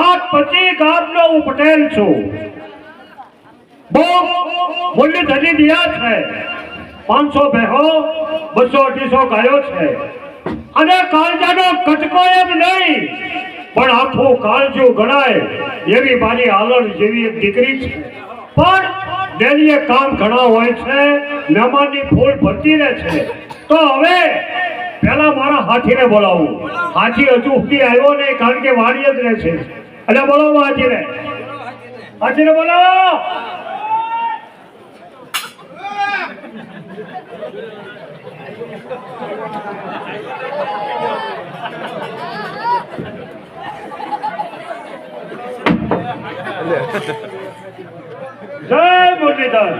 પાંચ પચી ગામનો હું પટેલ છું. બહુ મૂલ્ય ધની દિયા છે. પાંચસો ભેહો, બસો અઢીસો ગાયો છે. અને કાળજાનો કટકો એમ નહીં, પણ આખું કાળજું ગણાય એવી મારી આલણ જેવી એક દીકરી છે. પણ ડેલીએ કામ ઘણા હોય છે, મહેમાનની ફૂલ ભરતી રહે છે. તો હવે પહેલા મારા હાથીને બોલાવું. હાથી હજુ સુધી આવ્યો નહીં, કારણ કે વાડીએ જ રહે છે. એટલે બોલો હાજીને હાજીને બોલો જય મુરલીધર.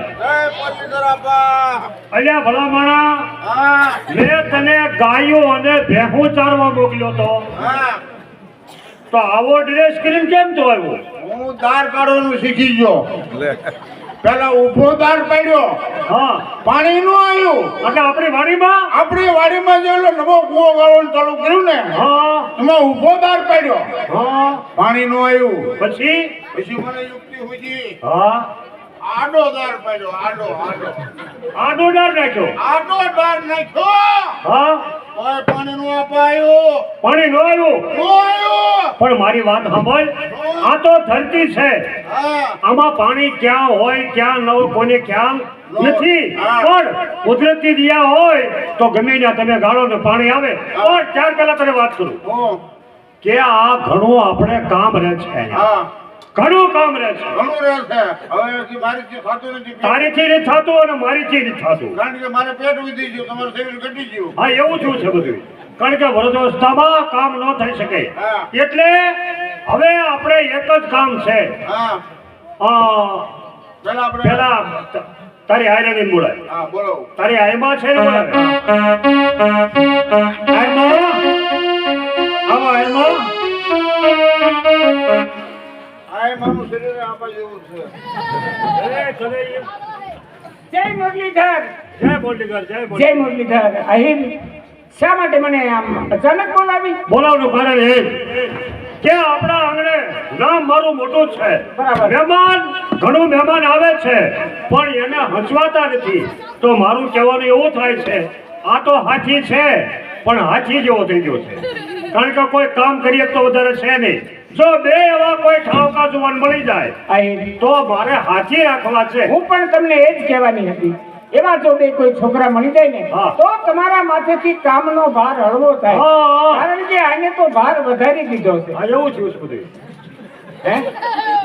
અલ્યા ભલા માણા મેં તને ગાયો અને ભેહું ચારવા મોકલ્યો તો હા. તો આવો ડ્રેસ કરીને કેમ તો આવ્યો? હું દાર કાઢવાનું શીખી ગયો. પેલા ઊભો દાર પાડ્યો. હા. પાણી નું આવ્યું. એટલે આપણી વાડીમાં? આપણી વાડીમાં જે નવો કુવો વાળો ચાલુ કર્યું ને હા. એમાં ઊભો દાર પાડ્યો. હા. પાણી નું આવ્યું. પછી? પછી મને યુક્તિ હુજી હા. આડો દાર પાડ્યો આડો આડો. આડો ડાર નાખ્યો? આડો દાર નાખ્યો. હા? કોઈ પાણી નું અપાયું. પાણી નો આવ્યું? નો આવ્યું. પણ મારી વાત સાંભળ આ તો ધરતી છે. આમાં પાણી ક્યાં હોય ક્યાં ન હોય ક્યાં નથી. પણ કુદરતી દિયા હોય તો ગમે ત્યાં તમે ગાળો ને પાણી આવે. પણ ત્યાર પહેલા તને વાત કરું. કે આ ઘણું આપણે કામ રહે છે. હા. ઘણું કામ રહે છે. ઘણું રહેશે હવે મારીથી થતું નથી. તારીથી નથી થતું અને મારીથી નથી થતું. કારણ કે મારે પેટ વધી ગયું તમારું શરીર ઘટી ગયું. હા એવું થયું છે બધું. કારણ કે વૃદ્ધાવસ્થામાં કામ ન થઈ શકે. એટલે હવે આપણે એક જ કામ છે. પેલા આપણે પેલા તારી આયરાની બોલાય હા બોલો. તારી આયમાં છે ને બોલાય? આયમાં? આવો આયમાં? આ મારું શરીર આપા જેવું છે. એ. કનૈયા. જય મુરલીધર. જય બોલીગર જય મુરલીધર. અહીર શા માટે મને આમ અચાનક બોલાવી બોલાવનું કારણ એ કે આપણા આંગણે નામ મારું મોટું છે. મહેમાન ઘણું મહેમાન આવે છે પણ એને હસવાતા નથી. તો મારું કહેવાનું એવું થાય છે આ તો હાથી છે પણ હાથી જેવો થઈ ગયો છે. કારણ કે કોઈ કામ કરીએ તો વધારે છે નહીં. જો બે એવા કોઈ ઠાવકા જુવાન મળી જાય તો મારે હાથી રાખવા છે. હું પણ તમને એ જ કહેવાની હતી. એવા જો બે કોઈ છોકરા મળી જાય ને. તો તમારા માથેથી કામનો ભાર હળવો થાય. કારણ કે આને તો ભાર વધારી દીધો છે. એવું છે બધું હે?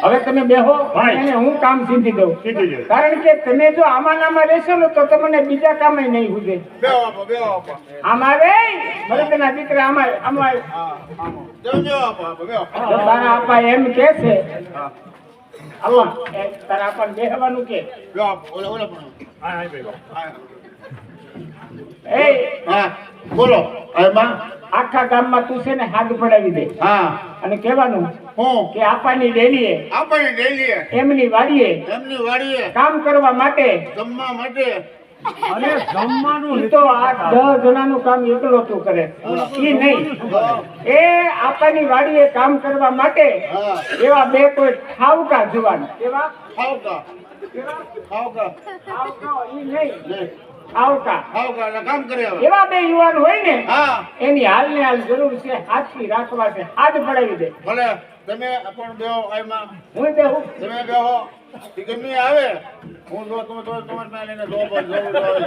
હવે તમે બેહો ભાઈ. અને હું કામ સીધી દઉં. સીધી. કારણ કે તમે જો આમાં આમાં રહેશો ને તો તમને બીજા કામે નહીં હુજે આમાં રે દીકરા આમાં આમાં હા હા. બે બે આપા બે આપા તો તારા આપા એમ કે છે. તારા આપા બેહવાનું કે. ઓલા ઓલા પણ. હા હા ભાઈ હા. એ હા બોલો. આમાં આખા ગામમાં તું છે ને હાથ પડાવી દે. હા. અને કહેવાનું હું? કે આપાની ડેલીએ આપણી ડેલીએ એમની વાડીએ એમની વાડીએ કામ કરવા માટે જમવા માટે. અને જમવાનું તો આ દસ જણાનું કામ એકલો તું કરે. ઈ નહીં. એ આપાની વાડીએ કામ કરવા માટે એવા બે કોઈ ઠાવકા જુવાન. એવા ઠાવકા નહીં. કામ કરે એવા બે યુવાન હોય ને હા. એની હાલ ને હાલ જરૂર છે હાથથી રાખવા છે હાથ પડાવી દે. ભલે તમે પણ બેહો આમાં હું બેહો તમે બેહો ગમે આવે. હું જો તમે તો તમારે ના લઈને જો પર જવું આવે.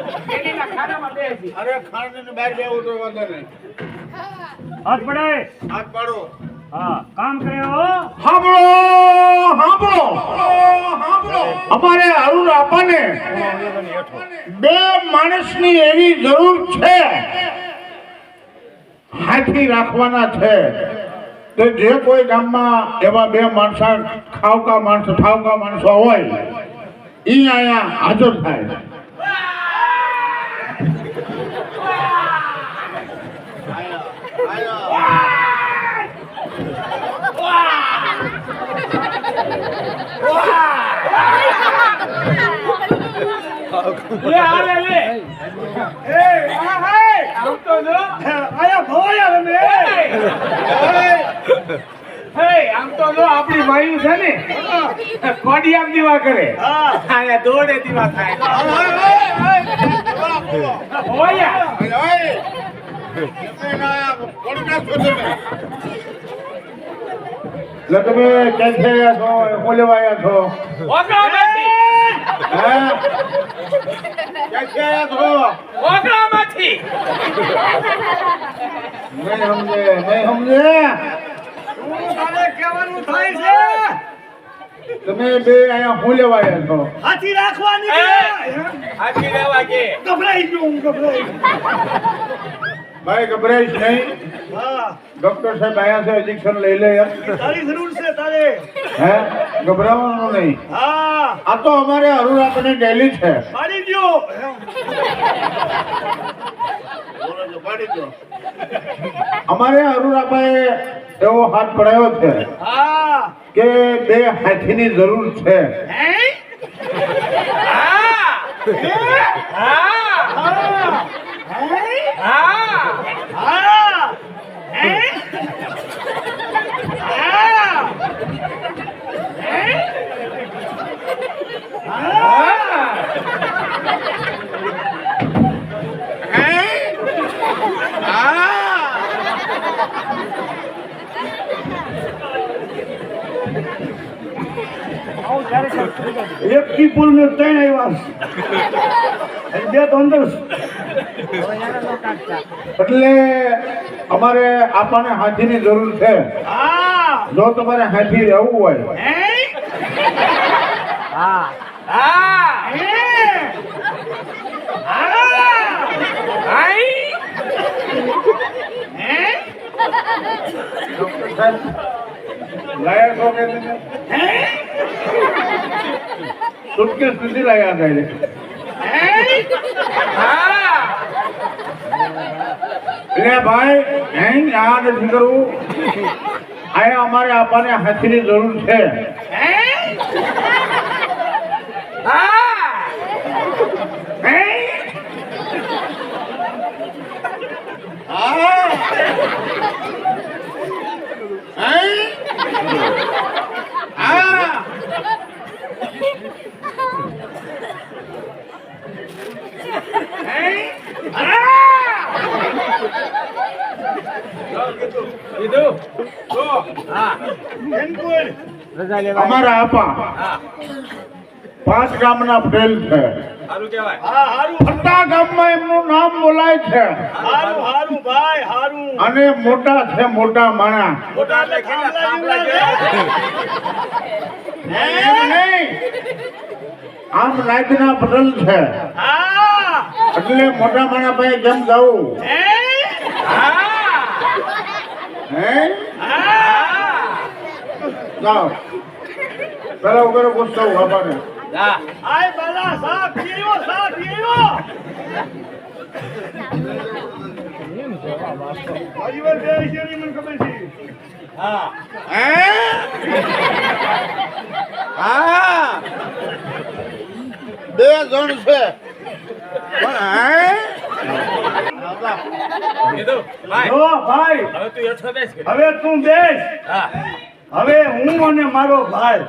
ખાનામાં બેસી અરે ખાંડ બહાર તો વાંધો નહીં. હાથ પડાય હાથ પાડો. કામ કરે હો? સાંભળો સાંભળો સાંભળો અમારે અરુણ આપણને બે માણસની એવી જરૂર છે. હાથી રાખવાના છે. તો જે કોઈ ગામમાં એવા બે માણસો, ખાવકા માણસો, ઠાવકા માણસો હોય એ અહીંયા હાજર થાય. લે આ લે એ આ હે આમ તો આયા ભવાયા રમે હે આમ તો જો આપણી વાયુ છે ને કોડી આમ દીવા કરે હા આયા દોડે દીવા થાય હોયા એટલે તમે ક્યાંથી આવ્યા છો શું લેવા આવ્યા છો? ક્યાંથી આવ્યા છે તમે બે અહીંયા હું લેવા આવ્યા છો. હાથી રાખવાની હાથી લેવા કે ગભરાઈ ગયો હું ગભરાઈ ભાઈ ગભરાઈશ નહીં. હા. ડોક્ટર સાહેબ આયા છે ઇન્જેક્શન લઈ લે યાર. તારી જરૂર છે તારે. હે? ગભરાવાનું નહીં. હા. આ તો અમારે અરુણાપની ડેલી છે. પાડી દો અમારે અરુણાભાઈ એવો હાથ પડાયો છે હા. કે બે હાથીની જરૂર છે. હે. હા. એક થી પુલ ને ત્રણ આવ્યા હજી બે તો અંદર એટલે અમારે આપણને હાથીની જરૂર છે. હા. જો તમારે હાથી રહેવું હોય. હે? હા. હે. હા? આઈ હે? લાયા છો કે સુટકેસ નથી લાયા કાંઈ હે હા એટલે ભાઈ હેંગ આ નથી કરવું. અહીંયા અમારે આપણને હાથીની જરૂર છે હે હા હે કીધું તો હા બિલકુલ રજા લેવા અમારા આપા. પાંચ ગામના ફેલ છે. સારું કહેવાય. હા હારું. બધા ગામમાં એમનું નામ બોલાય છે. હારું હારું ભાઈ હારું. અને મોટા છે મોટા માણા આમ રાજના પટેલ છે. એટલે મોટા માણા ભાઈ કેમ જવું હે? હા જાઓ પેલા ઉપર પૂછતો બાપાને આય બાલા સાફ પીયો સાફ પીયો હજી બે છે મને ખબર છે. હા. હે? હા. બે જણ છે. પણ હે? ભાઈ. ભાઈ. હવે તું બેસ હવે તું બેસ. હવે હું અને મારો ભાઈ.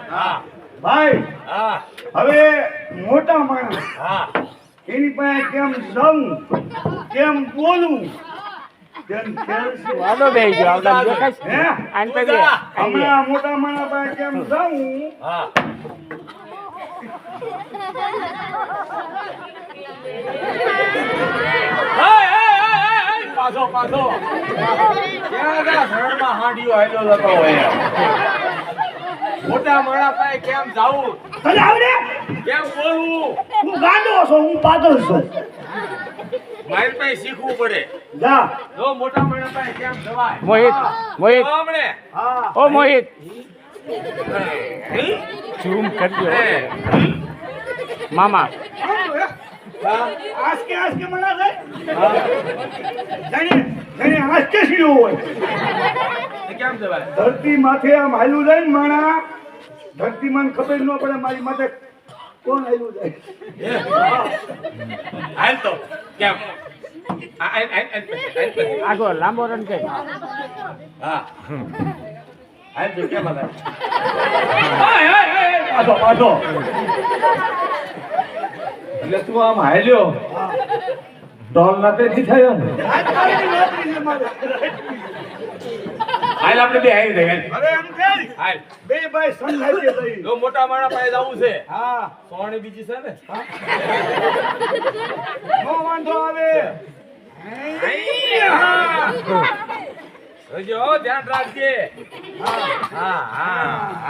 ભાઈ. હવે મોટા માણસ. હા. એની પાસે કેમ જવું કેમ બોલવું કેમ વાલો બે ગયો આવડા દેખાય હે? આને તો હમણાં મોટા માણસ પાસે કેમ જવું હા. પાછો પાછો. ક્યાં ગયા શરણમાં હાંડીઓ હાલ્યો જતો હોય મોટા મોડા પાસે કેમ જાવું તને આવડે કેમ બોલવું હું ગાંડો છું હું પાતળ છું. મારી પાસે શીખવું પડે. જા. જો મોટા માણા પાસે કેમ જવાય? મોહિત મોહિત. હમણે ઓ મોહિત. ઝૂમ કરજો? મામા. આજ કે આજ કે મના છે? જાણે જાણે આજ કે સીડ્યો હોય. કેમ જવાય ધરતી માથે આમ હાલ્યું જાય ને માણા ધરતી માં ખબર ન પડે મારી માથે કોણ હાલ્યું જાય. હાલ તો. કેમ? આગો લાંબો રન કઈ. આધો પાછો એટલે તું આમ હાલ્યો? ડોલ ના તેથી થયો ને? હાલ આપણે બે હારી અરે એમ કર હાલ. બે ભાઈ જો મોટા માણા પાસે જવું છે. હા. સોણી બીજી છે ને? નો વાંધો આવે. જો ધ્યાન રાખજે. હા. હા.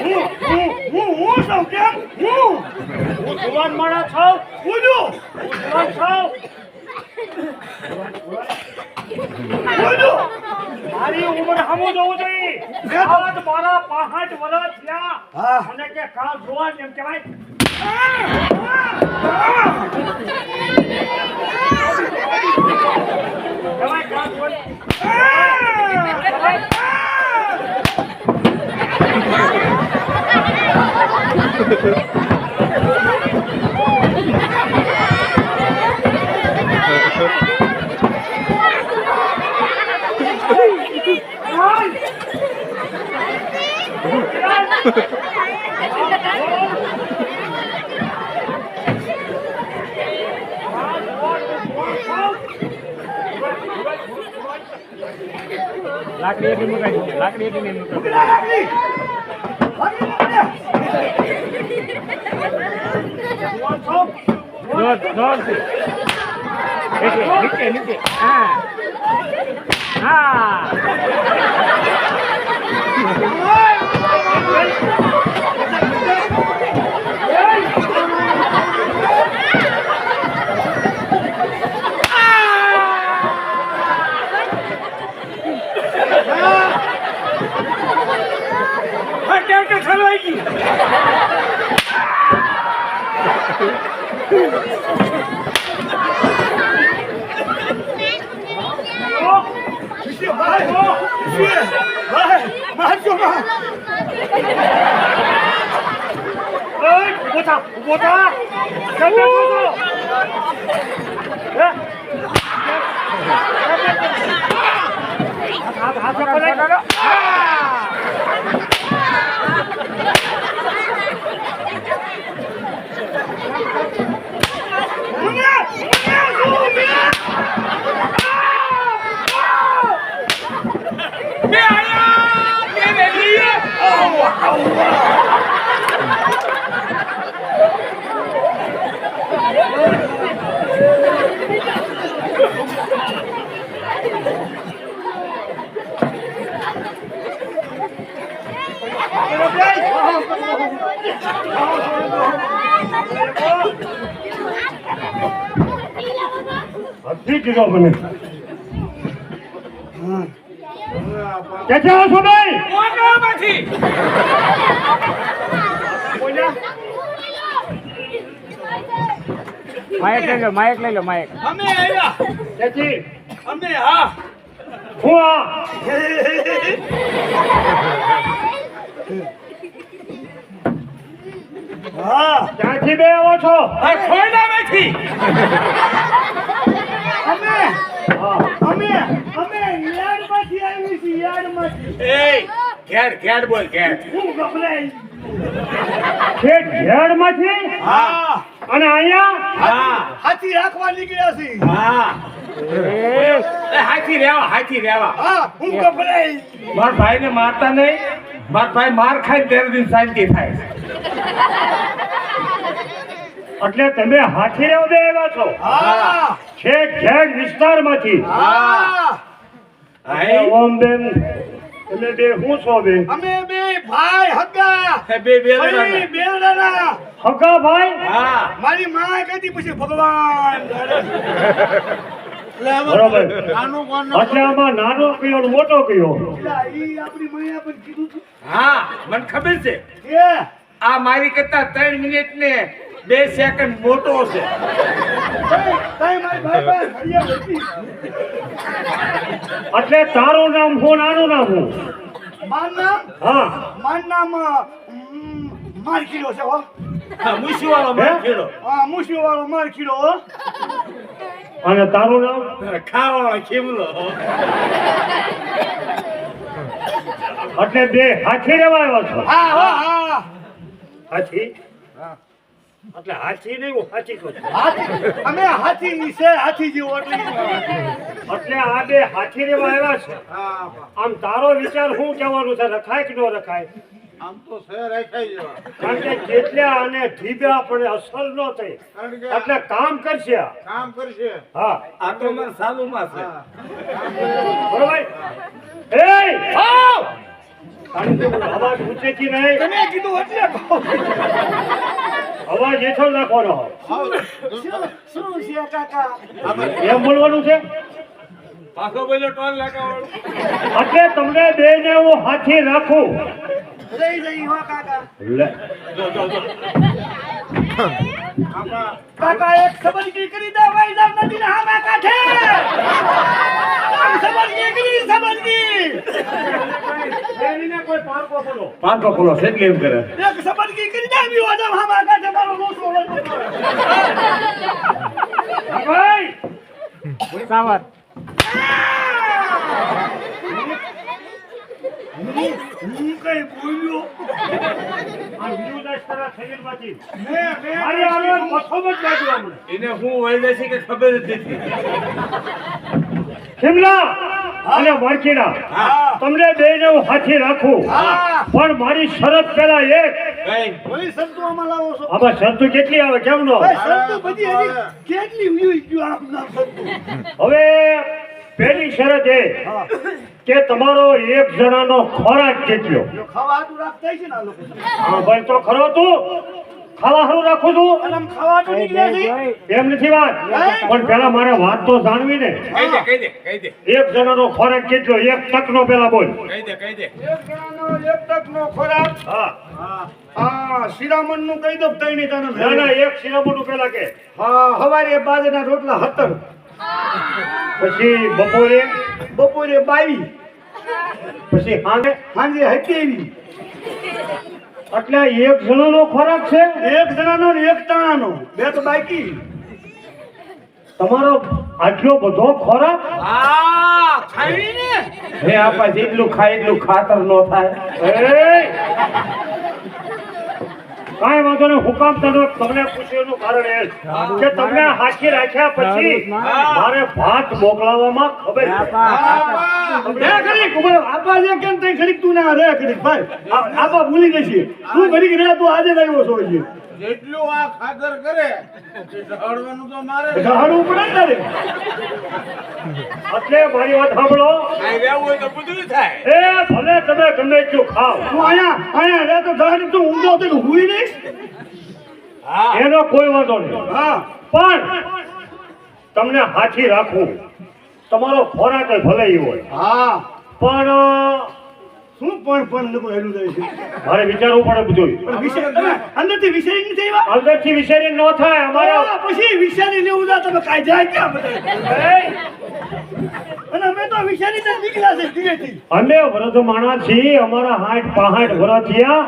ખોલો હું હું હું છું કેમ? હું. હું જુવાન માણસ છું. હું જુવાન છું. મારી ઉંમર હમું જોવું જોઈએ. આજ મારા પાંસઠ વર્ષ થયા. મને કે કાળ જોવા એમ કહેવાય. કહેવાય કાળ જોવા કહેવાય? લાકડી એટલી મુકાઈ દો લાકડી એટલી નહીં મુકાઈ જોર જોરથી એટલે નીચે નીચે હા હા ઓય, ઊભો થા, ઊભો થા. કેમ બેઠો છો? હે? હાથ, હાથ ઉપર લઈ. હજી મને ક્યાંથી આવો છો ભાઈ બોલ્યા? માયક લઈ લો માયક લઈ લો માયક. અમે આવ્યા ક્યાંથી? અમે હા. હું આ? ક્યાંથી બે આવો છો? આ બેઠી અમે? હા. અમે અમે યાર્ડમાંથી આવી છીએ યાર્ડમાંથી એ ઘેર ઘેર બોલ ઘેર. હું ગભરાઈ છેક ઝેડમાંથી હા. અને અહીંયા? હા. હાથી રાખવા નીકળ્યા છે હા. હાથી રેવા હાથી રેવા હા હું ગભરાઈ મારા ભાઈને મારતા નહીં. મારા ભાઈ માર ખાય તેર દિન શાંતિ થાય. એટલે તમે હાથી રેવ બે આવ્યા છો. હા. છેક ઝેડ વિસ્તારમાંથી. હા. એટલે ઓમ બેન તમે બે હું છો બે? અમે બે ભાઈ હગા બે બે બે બેલડાના હગા ભાઈ? હા. મારી માં કહેતી પછી ભગવાન બરોબર. નાનું એટલે આમાં નાનો કયો ને મોટો કયો? ઈ આપણી મૈયા પણ કીધું હા મને ખબર છે. આ મારી કરતા ત્રણ મિનિટ ને બે સેકન્ડ મોટો છે. એટલે તારું નામ હું નાનું નામ હું? માર નામ? હા. માર નામ માર કિલો છે હો. હા મુશી વાળો માર ખેડો હા મુશી વાળો માર અને તારું નામ? ખાવાળો ખીમલો એટલે બે હાથી રેવા આવ્યા છો? હા હા હા. હાથી? એટલે હાથી નહીં હું હાથી કહું હાથી? અમે હાથી ની હાથી જેવો એટલે એટલે આ બે હાથી રેવા આવ્યા છે. આમ તારો વિચાર શું કહેવાનું છે? રખાય કે ન રખાય? આમ તો છે રેખાઈ જવા. કારણ કે જેટલા અને ઢીબ્યા પણ અસર ન થઈ. એટલે કામ કરશે. કામ કરશે. હા. આ સાલુમાં છે. બરોબર? એ અવાજ ઊંચેથી નહીં તમે કીધું એટલે અવાજ હેઠો નાખવાનો શું છે કાકા એમ બોલવાનું છે પાછો બોલ્યો ટોલ લગાવવાનો એટલે તમને બે ને હું હાથી રાખું રહી જઈ હો કાકા લે કાકા એક સબરકી કરી દે ભાઈ જામ નદી ના હામા કાઠે. સબરકી કરી સબરકી બેનીને કોઈ પારકો બોલો પાંચો ખોલો છે એટલે એમ કરે. એક સબરકી કરી દે બી વાજામ હામા કાઠે મારો લોસો ભાઈ. સાવર. હું કઈ બોલ્યો આ મે મે મથો મત. એને હું વળે છે કે ખબર જ નથી. શિમલા અને તમને બે ને હું હાથી રાખું. પણ મારી શરત પેલા એક. કઈ? આમાં લાવો છો? આમાં કેટલી આવે કેમ નો કેટલી હવે પહેલી શરત એ. હા. કે તમારો એક જણાનો ખોરાક કેટલો ને હા ભાઈ તો ખરો તું. ખાવા હારું રાખું છું. અને આમ ખાવાતું એમ નથી વાત. પણ પેલા મારે વાત તો જાણવી ને એક જણાનો ખોરાક કેટલો એક તકનો પેલા બોલ. કહી દે કહી દે. એક જણાનો ખોરાક? હા. હા. શિરામણનું કહી દઉં તઈ નહીં તને ના ના એક સિરામોનું પેલા કે. હા હવારે બાજના રોટલા હતર. પછી બપોરે? બપોરે બાવી પછી સાંજે સાંજે હત્યેવી એટલે એક જણાનો ખોરાક છે એક જણાનો ને એક તાણાનો. બે તો બાકી. તમારો આટલો બધો ખોરાક? આ ખાઈ ને. હે આપા જેટલું ખાય એટલું ખાતર નો થાય. એ કાંઈ વાંધો નહીં હુકામ તને તમને પૂછ્યું કારણ એ કે તમને હાથી રાખ્યા પછી મારે. ભાત મોકલાવવામાં ખબર. આપા જે કેમ તઈ ખરીક તું ના રે ખરીક ભાઈ. આપા ભૂલી જશે તું ખરીક રે તું આજે આવ્યો છો જેટલું આ ખાતર કરે ઢળવાનું તો મારે. જ. ઝાડું પડે ને તારે એટલે મારી વાત સાંભળો. આ રહેવું હોય તો બધું થાય. એ ભલે તમે ગમે એટલું ખાવ હું અહીંયા અહીંયા રે તો ઝાડ તું ઊંધો થઈને હુઈ નહીં? હા. એનો કોઈ વાંધો નહીં. હા. પણ તમને હાથી રાખવું તમારો ખોરાક ભલે ઈ હોય. હા. પણ શું પણ પણ લોકો હેલું જાય છે? મારે વિચારવું પડે બધું પણ વિષય અંદરથી વિષય નથી આવ્યા? અંદરથી વિચારી ન થાય અમારા. પછી વિષયની લેવું જા તમે કાઈ જાય ક્યાં બધા અને અમે તો વિષયની તો નીકળ્યા છે ધીરેથી. અમે વૃદ્ધ માણસ છીએ અમારા હાઠ પાહાટ વરસ થયા.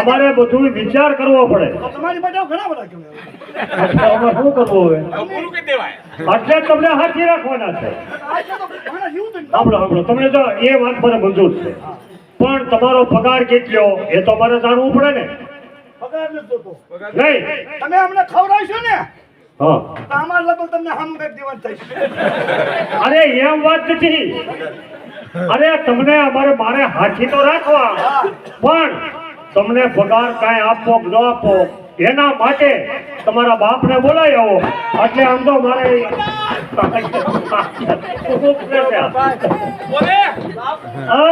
અમારે બધું વિચાર કરવો પડે. તમારી માટે ઘણા બધા કહેવાય અમે શું કરવું હવે? પૂરું કરી દેવાય. એટલે તમને હાથી રાખવાના છે. આજે તો ઘણા જીવ તો સાંભળો સાંભળો તમને તો એ વાત મને મંજૂર છે. પણ તમારો પગાર કેટલો? એ તો મારે જાણવું પડે ને. પગાર નથી જોતો. નહીં. તમે અમને ખવડાવશો ને હા. તો લગભગ તમને હામ બેગ દિવસ થઈશ અરે એમ વાત નથી. અરે તમને અમારે મારે હાથી તો રાખવા પણ તમને પગાર કાંઈ આપો કે ન આપો એના માટે તમારા બાપને બોલાવી આવો એટલે આમ તો મારે બોલે આ,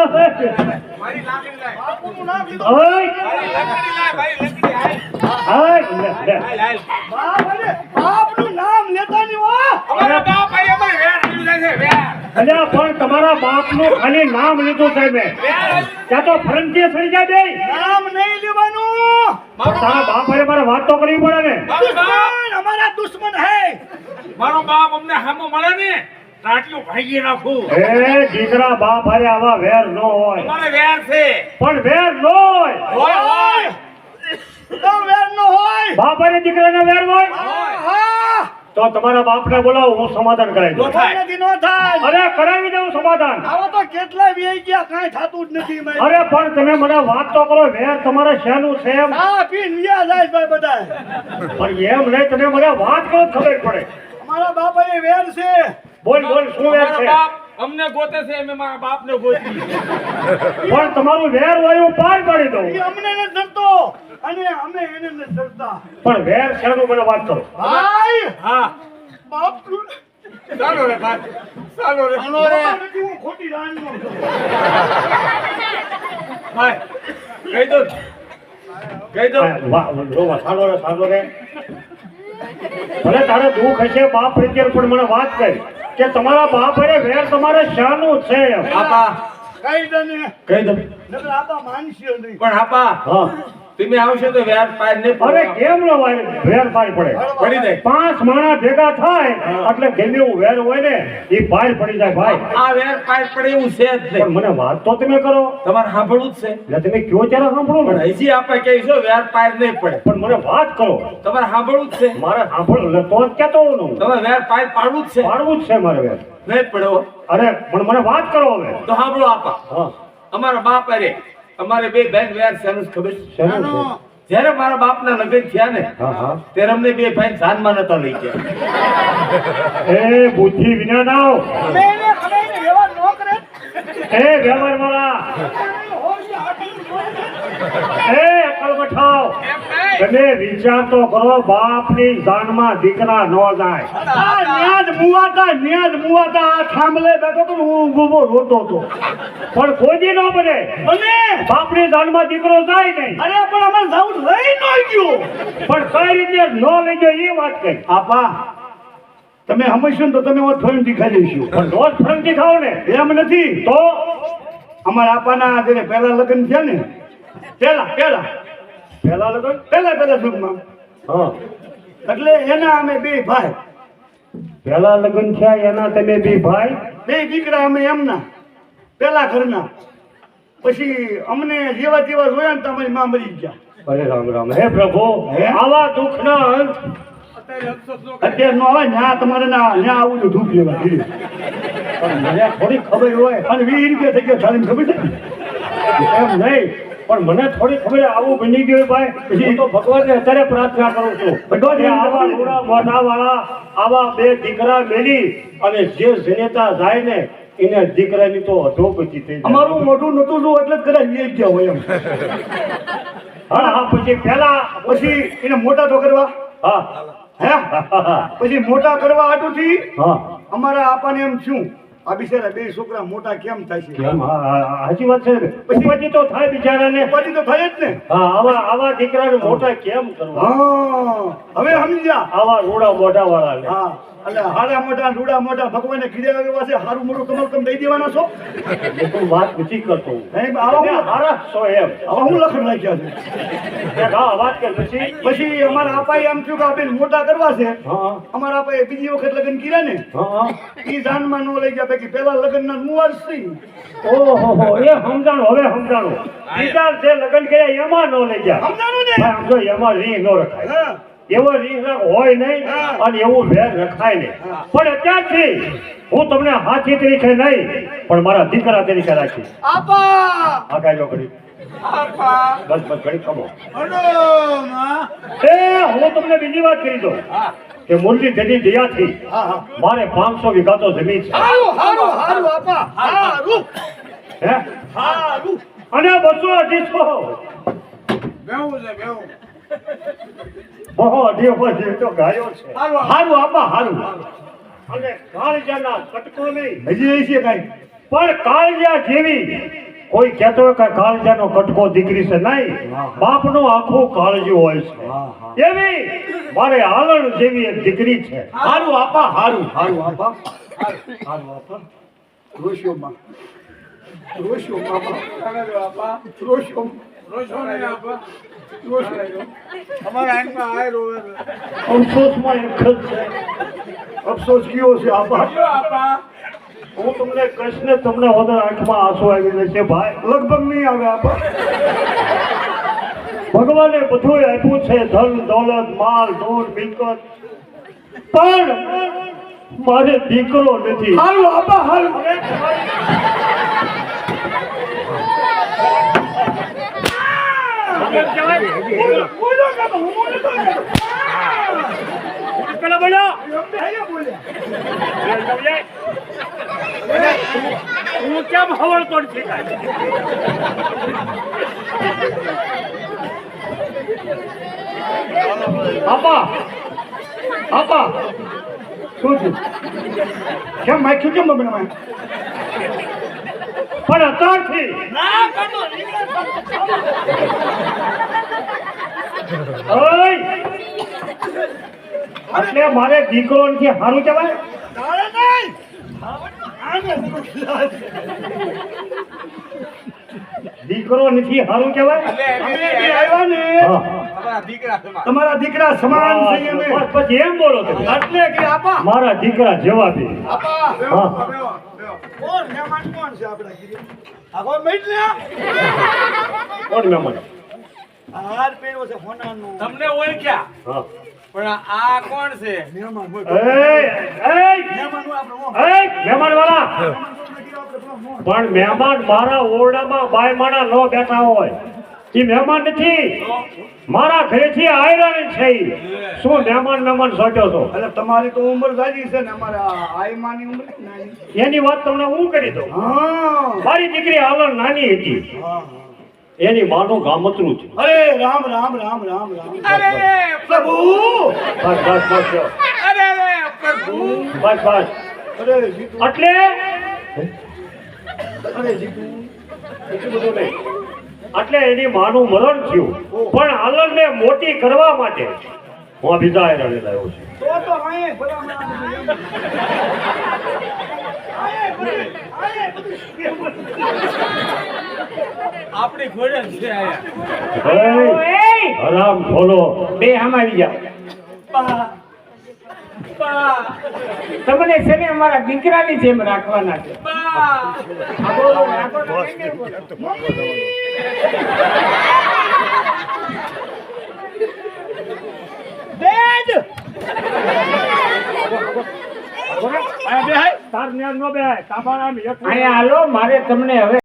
મારી લાકડી લાય બાપુનું નામ લીધું ઓય, મારી લાકડી લાય મારી લાકડી આય હાય, લે. લે. બાપ અને બાપનું નામ લેતા નહીં અલ્યા પણ તમારા બાપનું ખાલી નામ લીધું છે મેં. ત્યાં તો ફરંતીએ થઈ જાય બે નામ નહીં લેવાનું. તારા બાપ અરે મારે વાત તો કરવી પડે ને. દુશ્મન અમારા દુશ્મન હે. મારો બાપ અમને હામો મળે ને તો આટલું નાખું. એ દીકરા બાપ અરે આવા વેર નો હોય. વેર છે. પણ વેર ન હોય. હોય હોય. તો વેર નો હોય. બાપ હારે દીકરાના વેર હોય. હા. તો તમારા બાપને બોલાવો હું સમાધાન કરાવી નો દઉં થાય. નથી નો થાય. અરે કરાવી દઉં સમાધાન. આવો તો કેટલા વેઈ ગયા કાઈ થતું જ નથી અરે પણ તમે મને વાત તો કરો વેર તમારે શેનું છે એમ? આ પી ન્યા જાય ભાઈ બધા પણ એમ નહીં તમે મને વાત કરો ખબર પડે. અમારા બાપા એ વેર છે. બોલ બોલ શું વેર છે? અમને ગોતે છે અમે મારા બાપને ગોતી. પણ તમારું વેર હોય હું પાર પાડી દઉં. એ અમને ન ડરતો અને અમે એને ન ડરતા પણ વેર શેનો મને વાત કરો. ભાઈ! હા. બાપ ચાલો રે ભાઈ. ચાલો રે. ચાલો રે. હું ખોટી રાણીનો નો ભાઈ કહી દો. કહી દો. વાહ, જો વસાડો રે સાદો રે. ભલે તારે દુઃખ હશે બાપ પ્રત્યે પણ મને વાત કરી કે તમારા બાપ અરે વેર તમારે શાનું છે આપા. કઈ દે ને કહી દો નકર આપા માનશે નહીં. પણ આપા. હા. તમે આવશો તો વેર પાર ને અરે કેમ નો વેર? પાર પડે. પડી જાય. પાંચ માણા ભેગા થાય એટલે ગમે એવું વેર હોય ને એ પાર પડી જાય ભાઈ. આ વેર પાર પડે એવું છે જ નહીં. મને વાત તો તમે કરો. તમારે સાંભળવું જ છે. એટલે તમે કયો ત્યારે સાંભળો પણ હજી આપણે કહીશું વેર પાર નહીં પડે. પણ મને વાત કરો. તમારે સાંભળવું જ છે. મારે સાંભળો એટલે તો જ કેતો હું. તમારે વેર પાર પાડવું જ છે. પાડવું જ છે મારે વેર. નહીં પડ્યો અરે પણ મને વાત કરો હવે. તો સાંભળો આપા. અમારા બાપ અરે અમારે બે બેન વ્યાર સરસ ખબર? જ્યારે મારા બાપના લગ્ન થયા ને હા હા. ત્યારે અમને બે ભાઈ જાનમાં નતા લઈ ગયા. એ બુદ્ધિ વિના ના ન એ વ્યવહાર વાળા. એ અકલ તમે વિચાર તો કરો બાપની જાનમાં દીકરા ન જાય. ન્યાજ મુવાતા ન્યાજ મુવાતા આ થાંભલે બેઠો તો હું ઊભો રોતો હતો પણ કોઈ ન બને. અને? બાપની જાનમાં દીકરો જાય નહીં. અરે પણ અમારે જવું લઈ ન ગયો. પણ કઈ રીતે ન લઈ ગયો એ વાત કઈ. આપા તમે સમજશો ને તો તમે ફોન દેખાડી દઈશું પણ રોજ ફરંગી ખાવ ને એમ નથી. તો? અમારા આપાના જેને પહેલા લગ્ન થયા ને પહેલા પેલા. પેલા લગન પહેલા પહેલા સુખમાં હા. એટલે એના અમે બે ભાઈ. પેલા લગન થયા એના તમે બે ભાઈ? બે દીકરા અમે એમના. પહેલા ઘરના. પછી અમને જેવા તેવા જોયા ને તો અમારી માં મરી ગયા. અરે રામ રામ. હે પ્રભુ આવા દુઃખના અંત. અત્યારે નો આવે ન્યા તમારે ના ત્યાં આવું તો દુઃખ લેવા મને થોડી ખબર હોય. અને વીસ રૂપિયા થઈ ગયા થાળીમાં ખબર છે? એમ નહીં. પણ મને થોડી ખબર આવું બની ગયું ભાઈ પછી તો ભગવાનને અત્યારે પ્રાર્થના કરું છું. ભગવાન આવા વાળા આવા બે દીકરા મેલી અને જે જનેતા જાય ને એને દીકરાની તો અધોગતિ થઈ અમારું મોઢું નતું જો એટલે કદાચ વી ગયા હોય એમ. હા હા પછી પેલા પછી એને મોટા તો કરવા? હા. હે? પછી મોટા કરવા આટુથી હા. અમારા આપાને એમ શું આ બિચારા બે છોકરા મોટા કેમ થાય છે? કેમ? હાજી વાત છે પછી? તો થાય બિચારાને. પછી તો થાય જ ને. હા આવા આવા દીકરાને મોટા કેમ કરવા? હા હવે સમજ્યા આવા રોડા મોઢા વાળા હા. એટલે હાડા મોટા રૂડા મોટા ભગવાને કીધા એવા છે હારું મોટું કમલ કમ દઈ દેવાના છો? હું વાત નથી કરતો હું. આવા હારા છો એમ. હવે હું લખન નાખ્યા છે? હા વાત કે પછી. પછી અમારા આપાએ એમ થયું કે આ મોટા કરવા છે. અમારા આપાએ બીજી વખત લગ્ન કર્યા ને. એ ઈ જાનમાં નો લઈ ગયા પૈકી પેલા લગ્ન ના મુવારસી ઓહો હો એ સમજાણું હવે સમજાણું. વિચાર છે લગ્ન કર્યા એમાં ન લઈ ગયા. સમજાણું ને? ભાઈ જો એમાં રી ન રખાય. હા. એવો રીહ હોય નહીં અને એવું વેર રખાય નહીં. પણ અત્યારથી હું તમને હાથી તરીકે નહીં પણ મારા દીકરા તરીકે રાખી. આગાજો ઘડી. બસ બસ ઘડી ખમો. એ હું તમને બીજી વાત કરી દઉં. કે મુરલી તેની દયાથી મારે પાંચસો વીઘા તો જમીન છે. હારું હારું હારું આપા. હારું. હે? હારું. અને બસો અઢીસો. બેવું છે બેવું તો ગાયો છે. હારું આપા હારું અને કાળજાના કટકો નહીં. હજી એ છે કાંઈ? પણ કાળજા જેવી. કોઈ કહેતો હોય કે કાળજાનો કટકો દીકરી છે નહીં. બાપનો આખો કાળજો હોય છે. એવી મારે આગળ જેવી એક દીકરી છે. હારું. આપા હારું. હારું આપા હારું આપા રોશિયો માં. રોશિયો મામા રોશિયો. રોશિયો અફસોસમાં એક છે. અફસોસ કયો છે. આપા. હું તમને કહીશ ને તમને વધારે આંખમાં આંસુ આવી જશે ભાઈ. લગભગ નહીં આવે આપા. ભગવાને બધું આપ્યું છે ધન દોલત માલ ધૂળ મિલકત. પણ મારે દીકરો નથી. હાલ આપા હારું પેલા બોલ્યો હું કેમ હવળ છે આપા આપા શું છે કેમ માખ્યું કેમ બનાવાય પણ અત્યારથી ઓય! એટલે મારે દીકરો નથી સારું કહેવાય? દીકરો નથી સારું કહેવાય? તમારા દીકરા સમાન પછી એમ બોલો એટલે કે મારા દીકરા જેવા છે હા. છે આપણા આગો મેટ કોણ મહેમાન હાર પહેર્યો છે હોનાનો. તમને ઓળખ્યા? હા. પણ આ કોણ છે? મહેમાન હોય એય, એય, મહેમાન વાળા. પણ મહેમાન મારા ઓરડામાં બાય માણા ન બેઠા હોય. એ મહેમાન નથી. મારા ઘરેથી આયરાની છે શું મહેમાન મહેમાન સાચો છો? એટલે તમારી તો ઉંમર જાજી છે ને અમારે આયમાની ઉંમર નાની? એની વાત તમને હું કરી દઉં? હા. મારી દીકરી હાલર નાની હતી. એની માનું ગામતરું છે. અરે રામ રામ રામ રામ રામ. અરે પ્રભુ! બસ બસ બસ અરે પ્રભુ! બસ બસ. અરે એટલે? અરે જીતુ. એટલું બધું નહીં. એટલે એની માનું મરણ થયું. પણ હાલરને મોટી કરવા માટે હું આ બીજા લાવ્યો છું. આપણી ઘોડે છે આયા હરામ ખોલો. બે હમારી જાઓ. બા બા. તમને છે ને અમારા દીકરાની જેમ રાખવાના છે. બા આ બોલો, રાખો તો કેમ નહીં બોલો? તાર ન્યા નો બે તાબારામ એક હાલો મારે તમને હવે